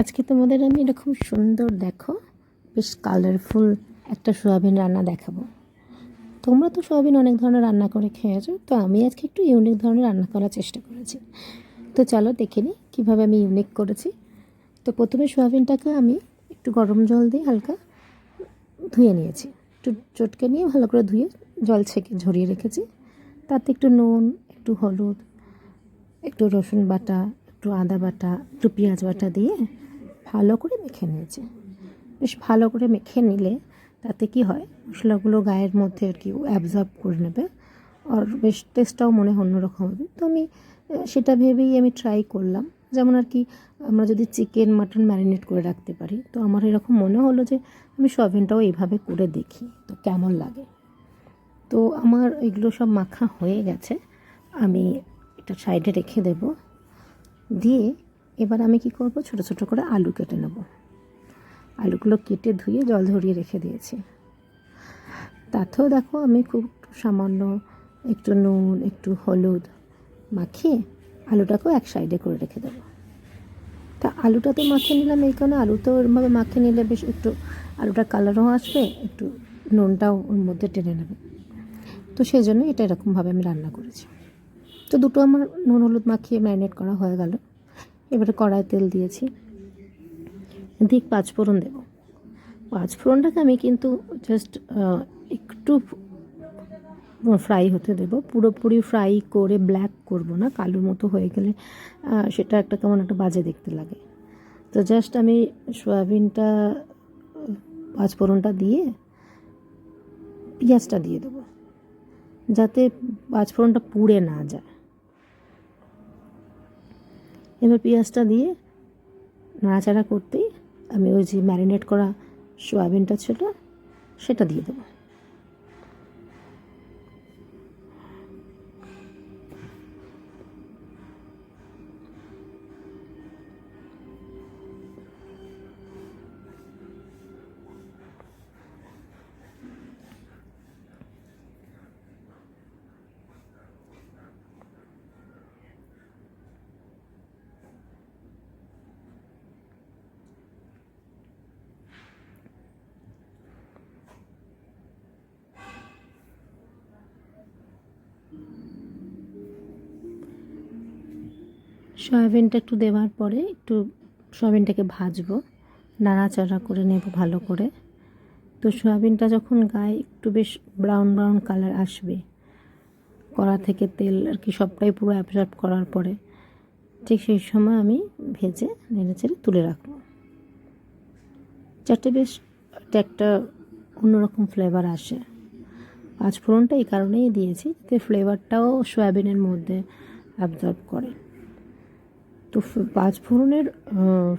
আজকে তোমাদের আমি এরকম সুন্দর দেখো। বেশ কালারফুল একটা সোয়াবিন রান্না দেখাবো। তোমরা তো সোয়াবিন অনেক ধরনের রান্না করে খেয়েছো, তো আমি আজকে একটু ইউনিক ধরনের রান্না করার চেষ্টা করেছি। তো চলো দেখে নিই কীভাবে আমি ইউনিক করেছি। তো প্রথমে সোয়াবিনটাকে আমি একটু গরম জল দিয়ে হালকা ধুয়ে নিয়েছি। একটু চটকে নিয়ে ভালো করে ধুয়ে জল ছেঁকে ঝরিয়ে রেখেছি। তাতে একটু নুন, একটু হলুদ, একটু রসুন বাটা, একটু আদা বাটা, একটু পেঁয়াজ বাটা দিয়ে ভালো করে মেখে নিয়েছে। বেশ ভালো করে মেখে নিলে তাতে কি হয়, মশলাগুলো গায়ের মধ্যে আর কি অ্যাবজর্ব করে নেবে আর বেশ টেস্টটাও মনে হয় অন্যরকম হবে। তো আমি সেটা ভেবেই আমি ট্রাই করলাম। যেমন আর কি, আমরা যদি চিকেন মাটন ম্যারিনেট করে রাখতে পারি, তো আমার এরকম মনে হলো যে আমি সয়াবিনটাও এইভাবে করে দেখি, তো কেমন লাগে। তো আমার এগুলো সব মাখা হয়ে গেছে, আমি এটা সাইডে রেখে দেব। দিয়ে এবার আমি কি করব? ছোট ছোট করে আলু কেটে নেব। আলুগুলো কেটে ধুয়ে জল ধরিয়ে রেখে দিয়েছি। তাতেও দেখো আমি খুব সামান্য একটু নুন, একটু হলুদ মাখিয়ে আলুটাকেও এক সাইডে করে রেখে দেবো। তা আলুটা তো মাখিয়ে নিলাম এই কারণে আলু তো এরমভাবে মাখিয়ে নিলে বেশ একটু আলুটার কালারও আসবে, একটু নুনটাও ওর মধ্যে টেনে নেবে। তো সেই জন্য এটা এরকমভাবে আমি রান্না করেছি। তো দুটো আমার নুন, হলুদ মাখিয়ে ম্যারিনেট করা হয়ে গেল। এবারে কড়াই তেল দিয়েছি। দিয়ে পাঁচ ফোড়ন দেব। পাঁচ ফোড়নটাকে আমি কিন্তু জাস্ট একটু ফ্রাই হতে দেব। পুরোপুরি ফ্রাই করে ব্ল্যাক করব না, কালোর মতো হয়ে গেলে সেটা একটা কেমন একটা বাজে দেখতে লাগে। তো জাস্ট আমি সয়াবিনটা, পাঁচ ফোড়নটা দিয়ে পেঁয়াজটা দিয়ে দেবো। যাতে পাঁচফোড়নটা পুড়ে না যায়। এবার পেঁয়াজটা দিয়ে নাড়াচাড়া করতেই আমি ওই যে ম্যারিনেট করা সোয়াবিনটা ছিল, সেটা দিয়ে দেবো। সয়াবিনটা একটু দেওয়ার পরে একটু সয়াবিনটাকে ভাজবো, নাড়াচাড়া করে নেব ভালো করে। তো সয়াবিনটা যখন গায়ে একটু বেশ ব্রাউন ব্রাউন কালার আসবে, কড়া থেকে তেল আর কি সবটাই পুরো অ্যাবজর্ব করার পরে ঠিক সেই সময় আমি ভেজে নেড়ে চেড়ে তুলে রাখব। যাতে বেশ এটা একটা অন্যরকম ফ্লেভার আসে। পাঁচফোড়নটা এই কারণেই দিয়েছি, যাতে ফ্লেভারটাও সয়াবিনের মধ্যে অ্যাবজর্ব করে। তো ফ- পাঁচ ফোড়নের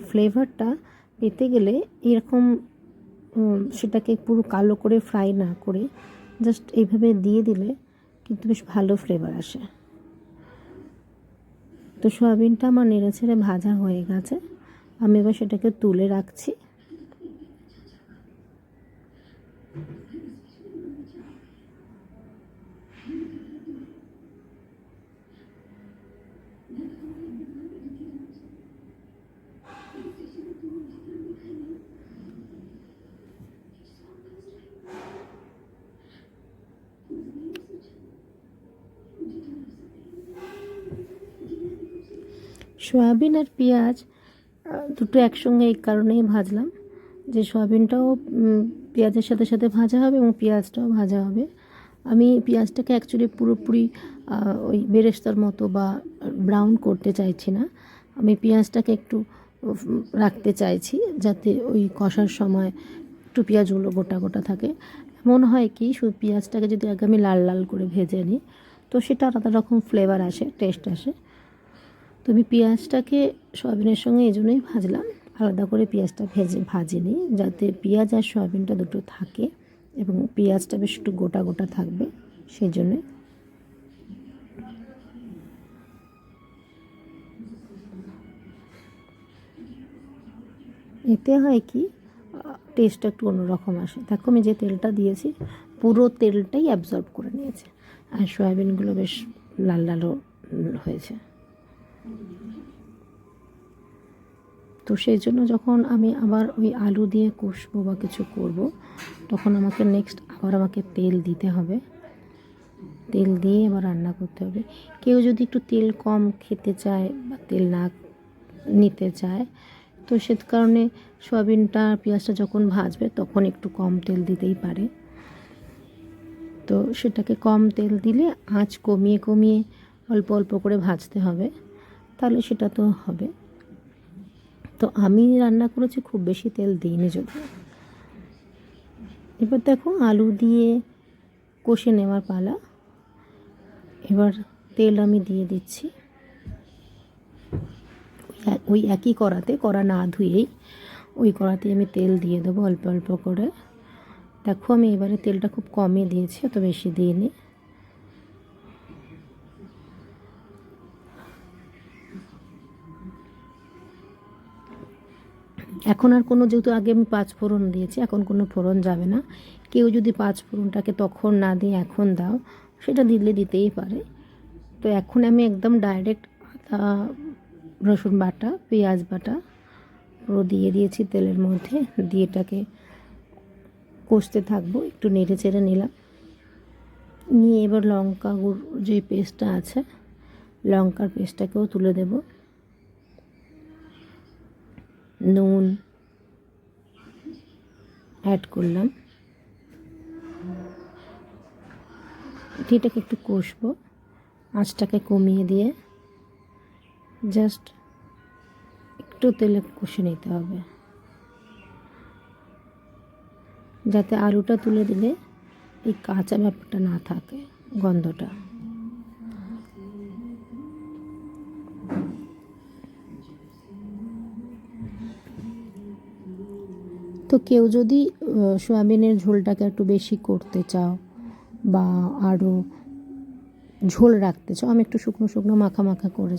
ফ্লেভারটা পেতে গেলে এরকম সেটাকে পুরো কালো করে ফ্রাই না করে জাস্ট এইভাবে দিয়ে দিলে কিন্তু বেশ ভালো ফ্লেভার আসে। তো সোয়াবিনটা আমার নেড়ে ছেড়ে ভাজা হয়ে গেছে। আমি এবার সেটাকে তুলে রাখছি। সয়াবিন আর পেঁয়াজ দুটো একসঙ্গে এই কারণেই ভাজলাম। যে সয়াবিনটাও পেঁয়াজের সাথে সাথে ভাজা হবে এবং পেঁয়াজটাও ভাজা হবে। আমি পেঁয়াজটাকে অ্যাকচুয়ালি পুরোপুরি ওই বেরেস্তার মতো বা ব্রাউন করতে চাইছি না। আমি পেঁয়াজটাকে একটু রাখতে চাইছি যাতে ওই কষার সময় একটু পেঁয়াজগুলো গোটা গোটা থাকে। এমন হয় কি, শুধু পেঁয়াজটাকে যদি আগে আমি লাল লাল করে ভেজে নিই, তো সেটা আলাদা রকম ফ্লেভার আসে টেস্ট আসে। তো আমি পেঁয়াজটাকে সয়াবিনের সঙ্গে এই জন্যই ভাজলাম। আলাদা করে পেঁয়াজটা ভেজে, ভাজিনি, যাতে পেঁয়াজ আর সয়াবিনটা দুটো থাকে এবং পেঁয়াজটা বেশ একটু গোটা গোটা থাকবে, সেই জন্যে। এতে হয় কি, টেস্টটা একটু অন্যরকম আসে। দেখো আমি যে তেলটা দিয়েছি, পুরো তেলটাই অ্যাবজর্ব করে নিয়েছে। আর সয়াবিনগুলো বেশ লাল লালও হয়েছে। তো সেই জন্য যখন আমি আবার ওই আলু দিয়ে কষবো বা কিছু করব, তখন আমাকে নেক্সট আবার আমাকে তেল দিতে হবে। তেল দিয়ে আবার রান্না করতে হবে। কেউ যদি একটু তেল কম খেতে চায় বা তেল না নিতে চায়, তো সে কারণে সয়াবিনটা, পেঁয়াজটা যখন ভাজবে তখন একটু কম তেল দিতেই পারে। তো সেটাকে কম তেল দিলে আঁচ কমিয়ে কমিয়ে অল্প অল্প করে ভাজতে হবে। তাহলে সেটা তো হবে। তো আমি রান্না করেছি, খুব বেশি তেল দিইনি যদি এবার দেখো আলু দিয়ে কষে নেওয়ার পালা। এবার তেল আমি দিয়ে দিচ্ছি। ওই- একই কড়াতে, কড়া না ধুয়েই ওই কড়াতে আমি তেল দিয়ে দেবো অল্প অল্প করে। দেখো আমি এবারে তেলটা খুব কমই দিয়েছি, অত বেশি দিইনি। এখন আর কোনো যেহেতু আগে আমি পাঁচ ফোড়ন দিয়েছি, এখন কোনো ফোড়ন যাবে না। কেউ যদি পাঁচ ফোড়নটাকে তখন না দিয়ে এখন দাও, সেটা দিলে দিতেই পারে। তো এখন আমি একদম ডাইরেক্ট আদা, রসুন বাটা, পেঁয়াজ বাটা, পুরো দিয়ে দিয়েছি তেলের মধ্যে। দিয়ে এটাকে কষতে থাকব, একটু নেড়ে চেড়ে নিলাম। নিয়ে এবার লঙ্কা গুঁড়ো যে পেস্টটা আছে, লঙ্কার পেস্টটাকেও তুলে দেব। নুন অ্যাড করলাম। এটাকে একটু কষবো, আঁচটাকে কমিয়ে দিয়ে জাস্ট একটু তেলে কষে নিতে হবে। যাতে আলুটা তুলে দিলে এই কাঁচা ব্যাপারটা না থাকে গন্ধটা। তো কেউ যদি সয়াবিনের ঝোলটাকে একটু বেশি করতে চাও বা আরও ঝোল রাখতে চাও, আমি একটু শুকনো শুকনো মাখা মাখা করে